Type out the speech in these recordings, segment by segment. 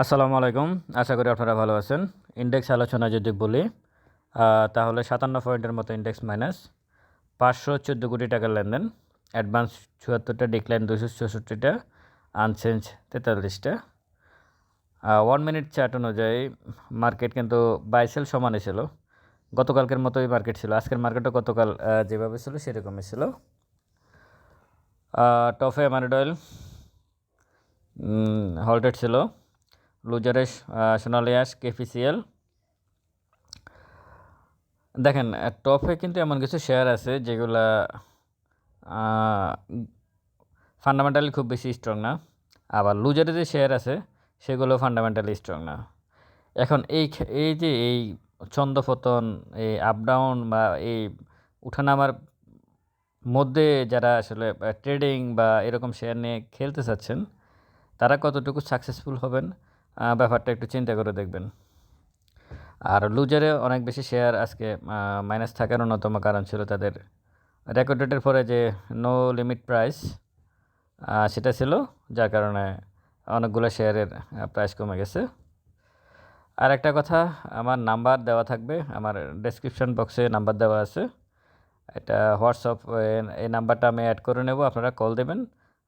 আসসালামু আলাইকুম। আশা করি আপনারা ভালো আছেন। ইন্ডেক্স আলোচনা যদি বলি তাহলে সাতান্ন পয়েন্টের মতো ইন্ডেক্স মাইনাস পাঁচশো চোদ্দ কোটি টাকার লেনদেন, অ্যাডভান্স চুয়াত্তরটা, ডিক্লাইন দুশো চৌষট্টিটা, আনচেঞ্জ তেতাল্লিশটা। ওয়ান মিনিট চার্ট অনুযায়ী মার্কেট কিন্তু বাইসেল সমানে ছিল। গতকালকের মতোই মার্কেট ছিল। আজকের মার্কেটও গতকাল যেভাবে ছিল সেরকমই ছিল। টফে অ্যামারিড অয়েল হল্টেড ছিল। লুজারে সোনালিয়াস কেপিসিএল। দেখেন টপে কিন্তু এমন কিছু শেয়ার আছে যেগুলা ফান্ডামেন্টালি খুব বেশি স্ট্রং না। আবার লুজারে যে শেয়ার আছে, সেগুলো ফান্ডামেন্টালি স্ট্রং না। এখন এই এই যে এই ছন্দপতন, এই আপ ডাউন বা এই উঠানামার মধ্যে যারা আসলে ট্রেডিং বা এরকম শেয়ার নিয়ে খেলতে চাচ্ছেন, তারা কতটুকু সাকসেসফুল হবেন ব্যাপারটা একটু চিন্তা করে দেখবেন। আর লুজারে অনেক বেশি শেয়ার আজকে মাইনাস থাকার অন্যতম কারণ ছিল তাদের রেকর্ড ডেটের পরে যে নো লিমিট প্রাইস সেটা ছিল, যার কারণে অনেকগুলো শেয়ারের প্রাইস কমে গেছে। আর একটা কথা, আমার নাম্বার দেওয়া থাকবে, আমার ডেসক্রিপশন বক্সে নাম্বার দেওয়া আছে। এটা হোয়াটসঅ্যাপ এই নাম্বারটা আমি অ্যাড করে নেব, আপনারা কল দেবেন।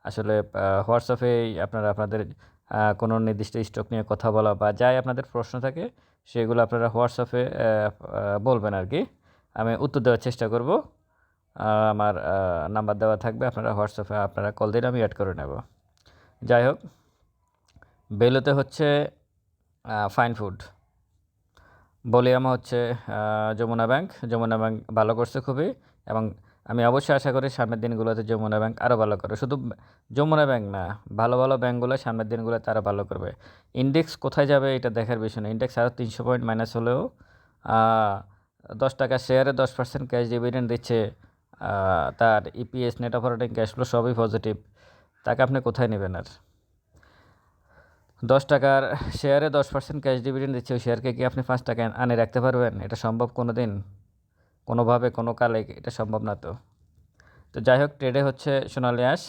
আসলে হোয়াটসঅ্যাপে আপনারা, আপনাদের কোনো নির্দিষ্ট স্টক নিয়ে কথা বলা বা যাই আপনাদের প্রশ্ন থাকে, সেগুলো আপনারা হোয়াটসঅ্যাপে বলবেন আর কি। আমি উত্তর দেওয়ার চেষ্টা করব। আমার নাম্বার দেওয়া থাকবে, আপনারা হোয়াটসঅ্যাপে আপনারা কল দিন আমি অ্যাড করে নেব। যাই হোক, বেলুতে হচ্ছে ফাইন ফুড বলিয়ামা হচ্ছে যমুনা ব্যাংক যমুনা ব্যাংক ভালো করছে খুবই এবং আমি অবশ্যই আশা করি সামনের দিনগুলোতে যমুনা ব্যাংক আরও ভালো করবে। শুধু যমুনা ব্যাংক না, ভালো ভালো ব্যাংকগুলো সামনের দিনগুলোতে আরও ভালো করবে। ইন্ডেক্স কোথায় যাবে এটা দেখার বিষয় না ইন্ডেক্স আরও তিনশো পয়েন্ট মাইনাস হলেও দশ টাকা শেয়ারে দশ পার্সেন্ট ক্যাশ ডিভিডেন্ড দিচ্ছে তার EPS net operating cash flow সবই পজিটিভ তাকে আপনি কোথায় নেবেন আর? দশ টাকার শেয়ারে দশ পার্সেন্ট ক্যাশ ডিভিডেন্ড দিচ্ছে, ওই শেয়ারকে কি আপনি পাঁচ টাকা আনে রাখতে পারবেন? এটা সম্ভব কোনো দিন কোনোভাবে কোনো কালে এটা সম্ভব না তো। তো যাই হোক ট্রেডে হচ্ছে Sonali Aansh.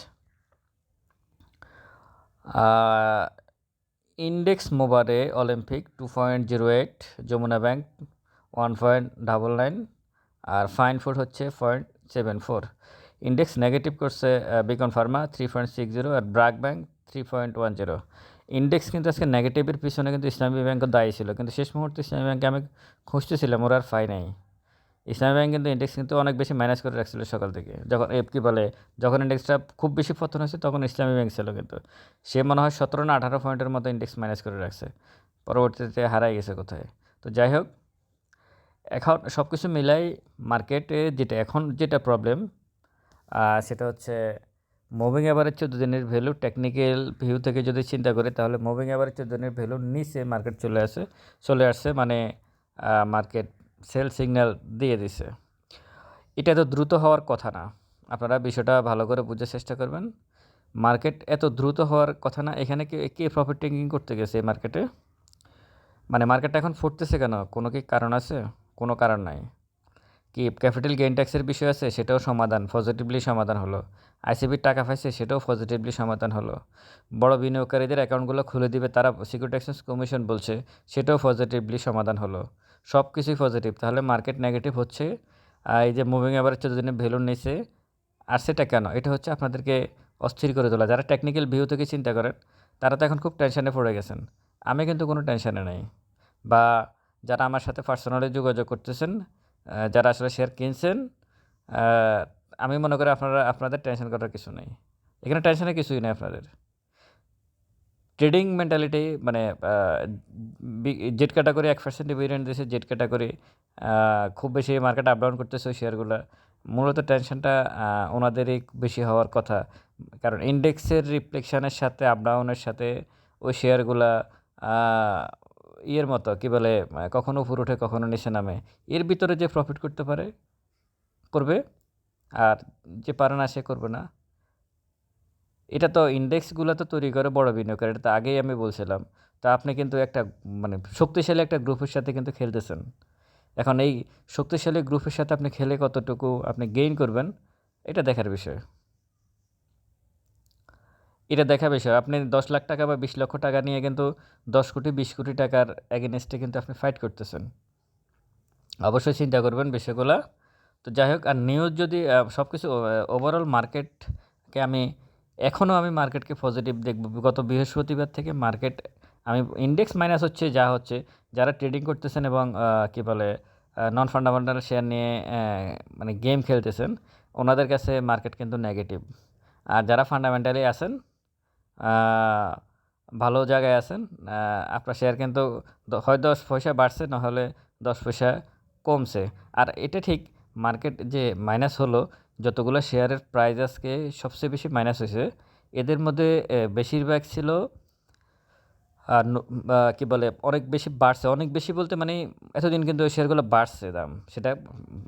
Index মোবারে Olympic two point zero eight Jamuna bank one point double nine আর ফাইন ফুড হচ্ছে point seven four index negative করছে Beacon pharma three point six zero আর BRAC bank three point one zero index কিন্তু আজকে নেগেটিভের পিছনে কিন্তু ইসলামী ব্যাংকও দায়ী ছিল। কিন্তু শেষ মুহূর্তে ইসলামী ব্যাংকে আমি খুঁজতেছিলাম, ওরা আর পাই নাই। ইসলামী ব্যাংক কিন্তু ইন্ডেক্স কিন্তু অনেক বেশি ম্যানেজ করে রাখছিল সকাল থেকে। যখন এফ কি বলে, যখন ইন্ডেক্সটা খুব বেশি পতন হয়েছে, তখন ইসলামী ব্যাংক ছিল কিন্তু। সে মনে হয় সতেরো না আঠারো পয়েন্টের মতো ইন্ডেক্স ম্যানেজ করে রাখছে। পরবর্তীতে হারাই গেছে কোথায়? তো যাই হোক, এখন সব কিছু মিলাই মার্কেটে যেটা, এখন যেটা প্রবলেম সেটা হচ্ছে মুভিং অ্যাভারেজ চোদ্দ দিনের ভ্যালু টেকনিক্যাল ভিউ থেকে যদি চিন্তা করি, তাহলে মুভিং অ্যাভারেজ চোদ্দ দিনের ভ্যালুর নিচে মার্কেট চলে আসে, চলে আসছে মানে মার্কেট সেল সিগন্যাল দিয়ে দিছে। এটা তো দ্রুত হওয়ার কথা না। আপনারা বিষয়টা ভালো করে বুঝার চেষ্টা করবেন। মার্কেট এত দ্রুত হওয়ার কথা না, এখানে কে কে প্রফিট টেকিং করতে গেছে এই মার্কেটে? মানে মার্কেটটা এখন ফুটতেছে কেন? কোনো কি কারণ আছে? কোনো কারণ নাই। কি ক্যাপিটাল গেইন ট্যাক্সের বিষয় আছে? সেটাও সমাধান পজিটিভলি সমাধান হলো। আইসিবির টাকা পাইছে? সেটাও পজিটিভলি সমাধান হলো। বড় বিনিয়োগকারীদের অ্যাকাউন্টগুলো খুলে দিবে, তারা সিকিউরিটি এক্সচেঞ্জ কমিশন বলছে, সেটাও পজিটিভলি সমাধান হলো। সব কিছুই পজিটিভ তাহলে মার্কেট নেগেটিভ হচ্ছে। এই যে মুভিং অ্যাভারেজ চোদ্দ দিনের ভ্যালুর আর সেটা কেন? এটা হচ্ছে আপনাদেরকে অস্থির করে তোলা। যারা টেকনিক্যাল ভিউ থেকে চিন্তা করেন, তারা তো এখন খুব টেনশানে পড়ে গেছেন। আমি কিন্তু কোনো টেনশানে নেই। বা যারা আমার সাথে পার্সোনালি যোগাযোগ করতেছেন যারা আসলে শেয়ার কিনছেন আমি মনে করি আপনারা, আপনাদের টেনশন করার কিছু নেই। এখানে টেনশনের কিছুই নেই আপনাদের। ট্রেডিং মেন্টালিটি মানে জেট ক্যাটাগরি এক পার্সেন্ট ডিভিডেন্ড দিয়েছে জেট ক্যাটাগরি। খুব বেশি মার্কেট আপ ডাউন করতেছে ওই শেয়ারগুলো মূলত টেনশনটা ওনাদেরই বেশি হওয়ার কথা। কারণ ইন্ডেক্সের রিফ্লেকশনের সাথে আপ ডাউনের সাথে ওই শেয়ারগুলা ইয়ের মতো কী বলে আহ, কখনো উপর উঠে কখনো নিচে নামে। এর ভিতরে যে প্রফিট করতে পারে করবে। আর যে পারে না সে করবে না। এটা তো ইন্ডেক্সগুলো তো তৈরি করে বড় বিনিয়োগকারী, এটা তো আগেই আমি বলছিলাম। তা আপনি কিন্তু একটা মানে শক্তিশালী একটা গ্রুপের সাথে কিন্তু খেলতেছেন। এখন এই শক্তিশালী গ্রুপের সাথে আপনি খেলে কতটুকু আপনি গেইন করবেন, এটা দেখার বিষয়। এটা দেখা বিষয়। আপনি দশ লাখ টাকা বা বিশ লক্ষ টাকা নিয়ে কিন্তু দশ কোটি, বিশ কোটি টাকার এগেনস্টে কিন্তু আপনি ফাইট করতেছেন। অবশ্যই চিন্তা করবেন বিষয়গুলো। তো যাই হোক, আর নিউজ যদি সব কিছু ওভারঅল মার্কেটকে আমি এখনও আমি মার্কেটকে পজিটিভ দেখব। গত বৃহস্পতিবার থেকে মার্কেট, আমি ইন্ডেক্স মাইনাস হচ্ছে যা হচ্ছে, যারা ট্রেডিং করতেছেন এবং কী বলে নন ফান্ডামেন্টাল শেয়ার নিয়ে মানে গেম খেলতেছেন, ওনাদের কাছে মার্কেট কিন্তু নেগেটিভ আর যারা ফান্ডামেন্টালি আছেন ভালো জায়গায় আছেন আপনার শেয়ার কিন্তু হয় দশ পয়সা বাড়ছে নাহলে দশ পয়সা কমছে। আর এটা ঠিক, মার্কেট যে মাইনাস হলো যতগুলো শেয়ারের প্রাইস আজকে সবচেয়ে বেশি মাইনাস হয়েছে। এদের মধ্যে বেশিরভাগ ছিল, আর কী বলে, অনেক বেশি বাড়ছে। অনেক বেশি বলতে মানে এতদিন কিন্তু ওই শেয়ারগুলো বাড়ছে দাম। সেটা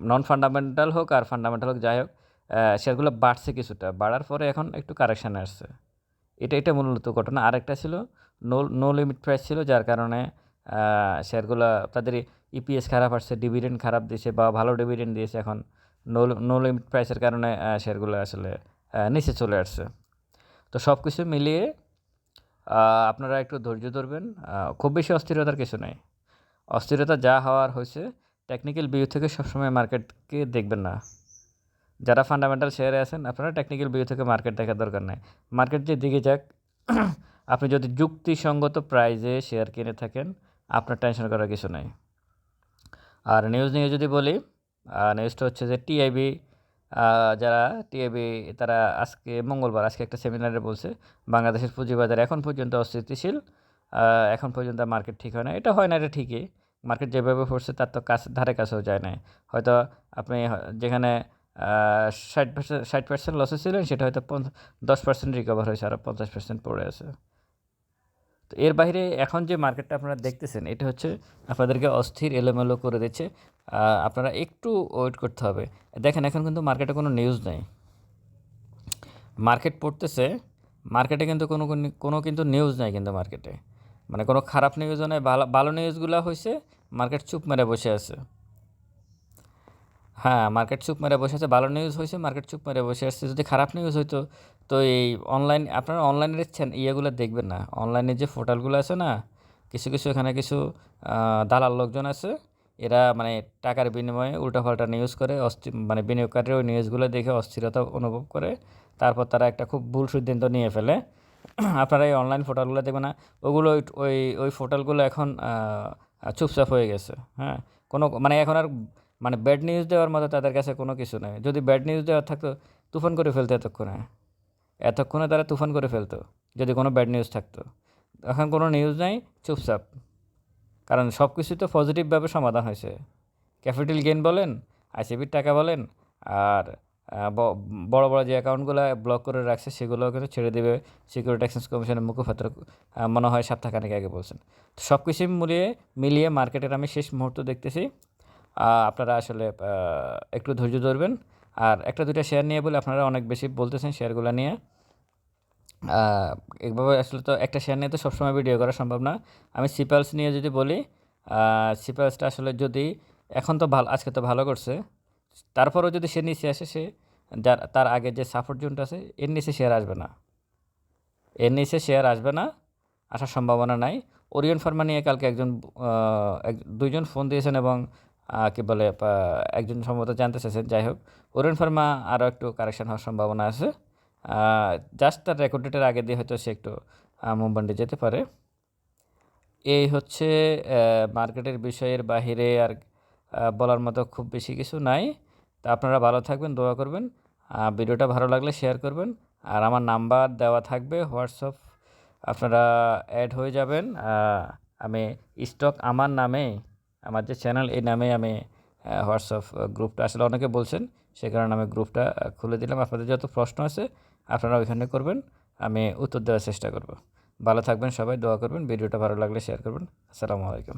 নন ফান্ডামেন্টাল হোক আর ফান্ডামেন্টাল হোক, যাই হোক শেয়ারগুলো বাড়ছে কিছুটা। বাড়ার পরে এখন একটু কারেকশান আসছে। এটা এটা মূলত ঘটনা। আরেকটা ছিল নো নো লিমিট প্রাইস ছিল, যার কারণে শেয়ারগুলো তাদের ইপিএস খারাপ আসছে ডিভিডেন্ড খারাপ দিয়েছে বা ভালো ডিভিডেন্ড দিয়েছে এখন। নো নো লিমিট প্রাইসের কারণে শেয়ারগুলো আসলে নিচে চলে আসছে। তো সব কিছু মিলিয়ে আপনারা একটু ধৈর্য ধরবেন। খুব বেশি অস্থিরতার কিছু নেই। অস্থিরতা যা হওয়ার হয়েছে টেকনিক্যাল ভিউ থেকে সবসময় মার্কেটকে দেখবেন না। যারা ফান্ডামেন্টাল শেয়ারে আছেন, আপনারা টেকনিক্যাল ভিউ থেকে মার্কেট দেখার দরকার নেই। মার্কেট যে দিকে যাক, আপনি যদি যুক্তিসঙ্গত প্রাইজে শেয়ার কিনে থাকেন, আপনার টেনশন করার কিছু নেই। আর নিউজ নিয়ে যদি বলি নিউজটা হচ্ছে যে টিআইবি যারা টিআইবি তারা আজকে মঙ্গলবার, আজকে একটা সেমিনারে বলছে, বাংলাদেশের পুঁজিবাজার এখন পর্যন্ত অস্থিতিশীল এখন পর্যন্ত মার্কেট ঠিক হয় না। এটা হয় না, এটা ঠিকই। মার্কেট যেভাবে পড়ছে, তার তো কাছে, ধারে কাছেও যায় না হয়তো আপনি যেখানে ষাট পার্সেন্ট ষাট পার্সেন্ট লসে ছিলেন, সেটা হয়তো দশ পার্সেন্ট রিকভার হয়েছে, আর পঞ্চাশ পার্সেন্ট পড়ে আছে। তো এর বাইরে এখন যে মার্কেটটা আপনারা দেখতেছেন, এটা হচ্ছে আপনাদেরকে অস্থির এলোমেলো করে দিচ্ছে। আপনারা একটু ওয়েট করতে হবে। দেখেন, এখন কিন্তু মার্কেটে কোনো নিউজ নেই। মার্কেট পড়তেছে, মার্কেটে কিন্তু কোনো কোনো কিন্তু নিউজ নাই কিন্তু মার্কেটে। মানে কোনো খারাপ নিউজও নেই, ভালো ভালো নিউজগুলো হয়েছে মার্কেট চুপ মেরে বসে আছে। হ্যাঁ মার্কেট চুপ মেরে বসে আছে, ভালো নিউজ হয়েছে, মার্কেট চুপ মেরে বসে আসছে যদি খারাপ নিউজ হইতো, তো এই অনলাইন আপনারা অনলাইনের ইয়েগুলো দেখবেন না। অনলাইনে যে পোর্টালগুলো আছে না, কিছু কিছু এখানে কিছু দালাল লোকজন আছে, এরা মানে টাকার বিনিময়ে উল্টাপাল্টা নিউজ করে অস্থির মানে বিনিয়োগকারীর ওই নিউজগুলো দেখে অস্থিরতা অনুভব করে, তারপর তারা একটা খুব ভুল সিদ্ধান্ত নিয়ে ফেলে। আপনারা এই অনলাইন পোর্টালগুলো দেখবেন না, ওগুলো ওই ওই পোর্টালগুলো এখন চুপচাপ হয়ে গেছে হ্যাঁ। কোনো মানে এখন আর মানে ব্যাড নিউজ দেওয়ার মতো তাদের কাছে কোনো কিছু নেই। যদি ব্যাড নিউজ দেওয়ার থাকতো, তুফান করে ফেলতো এতক্ষণে। এতক্ষণে তারা তুফান করে ফেলতো, যদি কোনো ব্যাড নিউজ থাকতো। এখন কোনো নিউজ নাই, চুপচাপ। কারণ সব কিছু তো পজিটিভভাবে সমাধান হয়েছে। ক্যাপিটাল গেন বলেন আইসিবির টাকা বলেন, আর বড় বড় যে অ্যাকাউন্টগুলো ব্লক করে রাখছে সেগুলো কিন্তু ছেড়ে দেবে। সিকিউরিটি এক্সচেঞ্জ কমিশনের মুখপাত্র মনে হয় সপ্তাহখানেক আগে বলছেন। সব কিছু মিলিয়ে মিলিয়ে মার্কেটের আমি শেষ মুহূর্ত দেখতেছি। আপনারা আসলে একটু ধৈর্য ধরবেন। আর একটা, দুইটা শেয়ার নিয়ে বলে আপনারা অনেক বেশি বলতেছেন শেয়ারগুলো নিয়ে। এইভাবে আসলে তো একটা শেয়ার নিয়ে তো সবসময় ভিডিও করা সম্ভব না। আমি সিপালস নিয়ে যদি বলি সিপালসটা আসলে যদি এখন তো ভালো, আজকে তো ভালো করছে। তারপরেও যদি সে নিচে আসে, সে যার, তার আগে যে সাপোর্ট জোনটা আছে, এর নিচে শেয়ার আসবে না। এর নিচে শেয়ার আসবে না, আসার সম্ভাবনা নাই। ওরিয়ন ফার্মা নিয়ে কালকে একজন দুইজন ফোন দিয়েছেন এবং কী বলে একজন সম্ভবত জানতে চাইছেন। যাই হোক ওরিয়ন ফার্মা আরও একটু কারেকশান হওয়ার সম্ভাবনা আছে। জাস্ট তার রেকর্ড ডেটের আগে দিয়ে হয়তো সে একটু মুভমেন্টে যেতে পারে। এই হচ্ছে মার্কেটের বিষয়ের বাহিরে আর বলার মতো খুব বেশি কিছু নাই। তা আপনারা ভালো থাকবেন, দোয়া করবেন। ভিডিওটা ভালো লাগলে শেয়ার করবেন। আর আমার নাম্বার দেওয়া থাকবে হোয়াটসঅ্যাপ আপনারা অ্যাড হয়ে যাবেন। আমি স্টক আমার নামে আমার যে চ্যানেল, এই নামে আমি হোয়াটসঅ্যাপ গ্রুপটা আসলে অনেকে বলছেন, সে কারণে আমি গ্রুপটা খুলে দিলাম। আপনাদের যত প্রশ্ন আছে আপনারা ওইখানে করবেন, আমি উত্তর দেওয়ার চেষ্টা করব। ভালো থাকবেন সবাই, দোয়া করবেন, ভিডিওটা ভালো লাগলে শেয়ার করবেন। আসসালামু আলাইকুম।